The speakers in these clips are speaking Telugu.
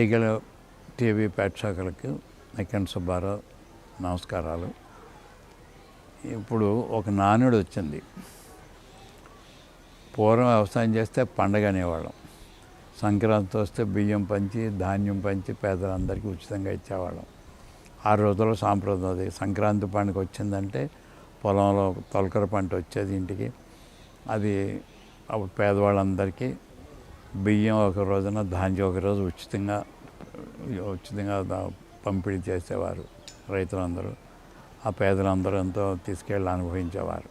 ఈగల టీవీ ప్రేక్షకులకు నెక్కన్ సుబ్బారావు నమస్కారాలు. ఇప్పుడు ఒక నానుడు వచ్చింది. పూర్వం వ్యవసాయం చేస్తే పండగ అనేవాళ్ళం. సంక్రాంతి వస్తే బియ్యం పంచి ధాన్యం పంచి పేదలందరికీ ఉచితంగా ఇచ్చేవాళ్ళం. ఆ రోజుల్లో సాంప్రదాయం అది. సంక్రాంతి పండుగ వచ్చిందంటే పొలంలో తొలకర పంట వచ్చేది ఇంటికి. అది అప్పుడు పేదవాళ్ళందరికీ బియ్యం ఒక రోజున ధాన్యం ఒక రోజు ఉచితంగా ఉచితంగా పంపిణీ చేసేవారు రైతులందరూ. ఆ పేదలందరూ ఎంతో తీసుకెళ్ళి అనుభవించేవారు.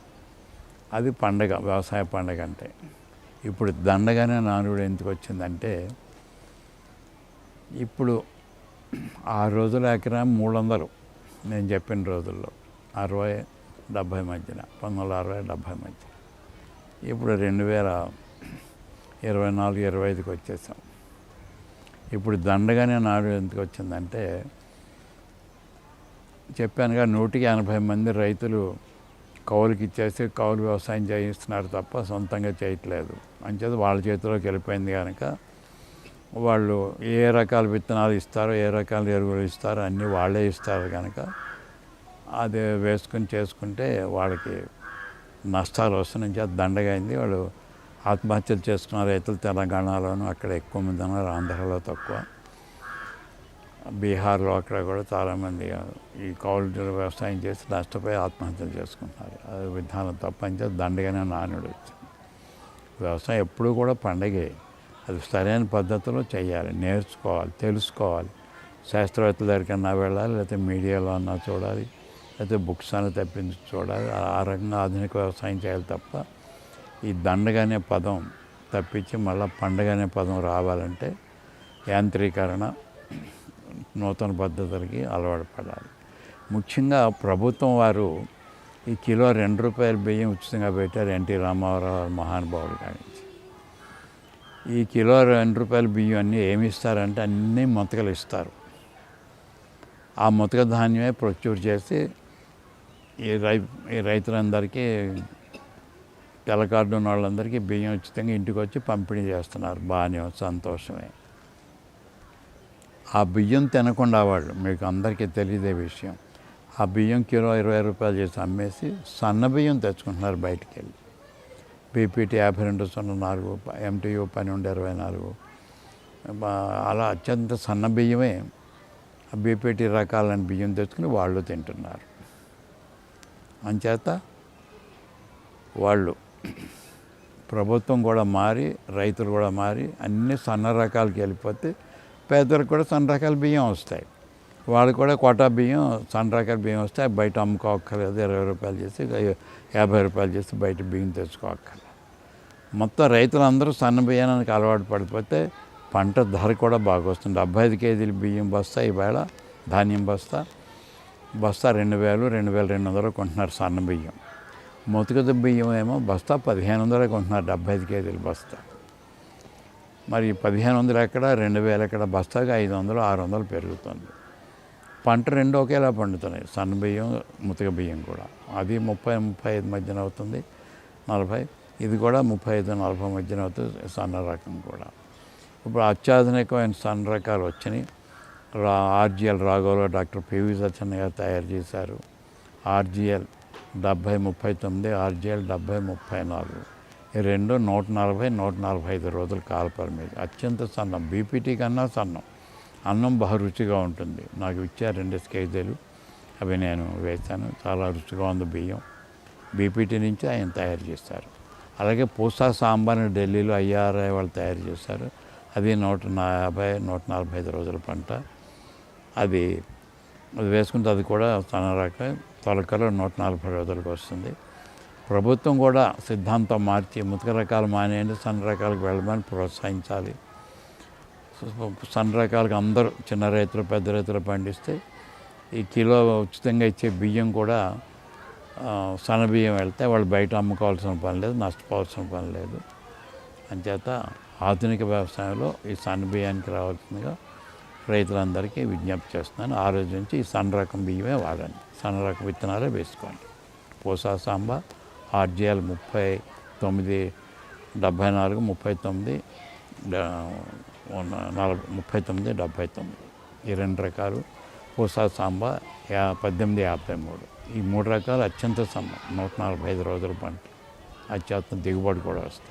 అది పండగ వ్యవసాయ పండగ అంటే. ఇప్పుడు దండగానే నానుడు ఎందుకు వచ్చిందంటే ఇప్పుడు ఆ రోజుల ఎకరా మూడు వందలు నేను చెప్పిన రోజుల్లో. అరవై డెబ్భై మధ్యన పంతొమ్మిది వందల అరవై డెబ్భై మధ్య ఇప్పుడు రెండు వేల ఇరవై నాలుగు ఇరవై ఐదుకి వచ్చేసాం. ఇప్పుడు దండగానే నాడు ఎందుకు వచ్చిందంటే చెప్పానుగా నూటికి ఎనభై మంది రైతులు కౌలుకి ఇచ్చేసి కౌలు వ్యవసాయం చేయిస్తున్నారు తప్ప సొంతంగా చేయట్లేదు. అంచేది వాళ్ళ చేతిలోకి వెళ్ళిపోయింది కనుక వాళ్ళు ఏ రకాల విత్తనాలు ఇస్తారో ఏ రకాల ఎరువులు ఇస్తారో అన్నీ వాళ్ళే ఇస్తారు కనుక అది వేసుకుని చేసుకుంటే వాళ్ళకి నష్టాలు వస్తున్నాయి. దండగా అయింది. వాళ్ళు ఆత్మహత్యలు చేసుకున్న రైతులు తెలంగాణలోను అక్కడ ఎక్కువ మంది ఉన్నారు ఆంధ్రలో తక్కువ. బీహార్లో అక్కడ కూడా చాలామంది ఈ కౌలు వ్యవసాయం చేసి నష్టపోయి ఆత్మహత్యలు చేసుకుంటున్నారు. అది విధానం తప్పని చెప్పి దండగానే నానుడు వ్యవసాయం ఎప్పుడూ కూడా పండగే. అది సరైన పద్ధతిలో చేయాలి నేర్చుకోవాలి తెలుసుకోవాలి. శాస్త్రవేత్తల దగ్గరికన్నా వెళ్ళాలి లేకపోతే మీడియాలో అన్నా చూడాలి లేకపోతే బుక్స్ అన్న తప్పించి చూడాలి. ఆ రకంగా ఆధునిక వ్యవసాయం చేయాలి తప్ప ఈ దండగానే పదం తప్పించి మళ్ళీ పండగ అనే పదం రావాలంటే యాంత్రీకరణ నూతన పద్ధతులకి అలవాటు పడాలి. ముఖ్యంగా ప్రభుత్వం వారు ఈ కిలో రెండు రూపాయల బియ్యం ఉచితంగా పెట్టారు ఎన్టీ రామారావు మహానుభావుడు కానించి ఈ కిలో రెండు రూపాయల బియ్యం అన్నీ ఏమి ఇస్తారంటే అన్నీ మొతకలు ఇస్తారు. ఆ మొతక ధాన్యమే ప్రొక్యూర్ చేసి ఈ రై ఈ రైతులందరికీ తెల్ల కార్డు ఉన్న వాళ్ళందరికీ బియ్యం ఉచితంగా ఇంటికి వచ్చి పంపిణీ చేస్తున్నారు. బాగానే సంతోషమే. ఆ బియ్యం తినకుండా వాళ్ళు మీకు అందరికీ తెలియదే విషయం. ఆ బియ్యం కిలో ఇరవై రూపాయలు చేసి అమ్మేసి సన్న బియ్యం తెచ్చుకుంటున్నారు బయటికి వెళ్ళి బీపీటీ యాభై రెండు సున్నా నాలుగు ఎంటీయూ పన్నెండు ఇరవై నాలుగు. అలా అత్యంత సన్న బియ్యమే. ఆ బీపీటీ రకాలైన బియ్యం తెచ్చుకుని వాళ్ళు తింటున్నారు. అంచేత వాళ్ళు ప్రభుత్వం కూడా మారి రైతులు కూడా మారి అన్ని సన్న రకాలకి వెళ్ళిపోతే పేదలకు కూడా సన్న రకాల బియ్యం వస్తాయి. వాళ్ళు కూడా కోటా బియ్యం సన్న రకాల బియ్యం వస్తాయి బయట అమ్ముకోక్కర్లేదు. ఇరవై రూపాయలు చేసి యాభై రూపాయలు చేసి బయట బియ్యం తెచ్చుకోక్కర్లేదు. మొత్తం రైతులందరూ సన్న బియ్యానికి అలవాటు పడిపోతే పంట ధర కూడా బాగా వస్తుంది. డెబ్బై ఐదు కేజీలు బియ్యం బస్తా ఈవేళ ధాన్యం బస్తా. బస్తా రెండు వేలు రెండు వేల రెండు వందలు కొంటున్నారు సన్న బియ్యం. మొతుకత బియ్యం ఏమో బస్తా పదిహేను వందలు కొంటున్నారు డెబ్బై ఐదు కేజీలు బస్తా. మరి పదిహేను వందలు ఎక్కడ రెండు వేలు ఎక్కడ బస్తాకి ఐదు వందలు ఆరు వందలు పెరుగుతుంది. పంట రెండు ఒకేలా పండుతున్నాయి సన్న బియ్యం ముతక బియ్యం కూడా. అది ముప్పై ముప్పై ఐదు మధ్యన అవుతుంది నలభై. ఇది కూడా ముప్పై ఐదు నలభై మధ్యన అవుతుంది సన్న రకం కూడా. ఇప్పుడు అత్యాధునికమైన సన్న రకాలు వచ్చినాయి. రా ఆర్జిఎల్ రాఘవలో డాక్టర్ పివి సత్యన్ గారు తయారు చేశారు. ఆర్జిఎల్ డెబ్భై ముప్పై తొమ్మిది ఆర్జేఎల్ డెబ్భై ముప్పై నాలుగు. ఈ రెండు నూట నలభై నూట నలభై ఐదు రోజులు కాల్పర్ మీద అత్యంత సన్నం. బీపీటీ కన్నా సన్నం. అన్నం బహు రుచిగా ఉంటుంది. నాకు ఇచ్చారు రెండు కేజీలు అవి నేను వేశాను. చాలా రుచిగా ఉంది బియ్యం. బీపీటీ నుంచి ఆయన తయారు చేస్తారు అలాగే పూసా సాంబార్ని ఢిల్లీలో ఐఆర్ఐ వాళ్ళు తయారు చేశారు. అది నూట యాభై నూట నలభై ఐదు రోజుల పంట. అది అది వేసుకుంటే అది కూడా తన రకం తొలకలో నూట నలభై రోజులకు వస్తుంది. ప్రభుత్వం కూడా సిద్ధాంతం మార్చి ముతక రకాలు మానేయండి సన్న రకాలకు వెళ్ళమని ప్రోత్సహించాలి. సన్న రకాలకు అందరూ చిన్న రైతులు పెద్ద రైతులు పండిస్తే ఈ కిలో ఉచితంగా ఇచ్చే బియ్యం కూడా సన్న బియ్యం వెళ్తే వాళ్ళు బయట అమ్ముకోవాల్సిన పని లేదు నష్టపోవాల్సిన పని లేదు. అంచేత ఆధునిక వ్యవసాయంలో ఈ సన్న బియ్యానికి రావాల్సిందిగా రైతులందరికీ విజ్ఞప్తి చేస్తున్నాను. ఆ రోజు నుంచి ఈ సన్న రకం బియ్యమే వాడండి. సన్న రకం విత్తనాలే వేసుకోండి. పోసా సాంబా ఆర్జిఎల్ ముప్పై తొమ్మిది డెబ్భై నాలుగు ముప్పై తొమ్మిది నలభై ముప్పై తొమ్మిది డెబ్భై తొమ్మిది. ఈ రెండు రకాలు పూసా సాంబా యా పద్దెనిమిది యాభై మూడు. ఈ మూడు రకాలు అత్యంత సమ్మం నూట నలభై ఐదు రోజుల పంట. అత్యంత దిగుబడి కూడా వస్తుంది.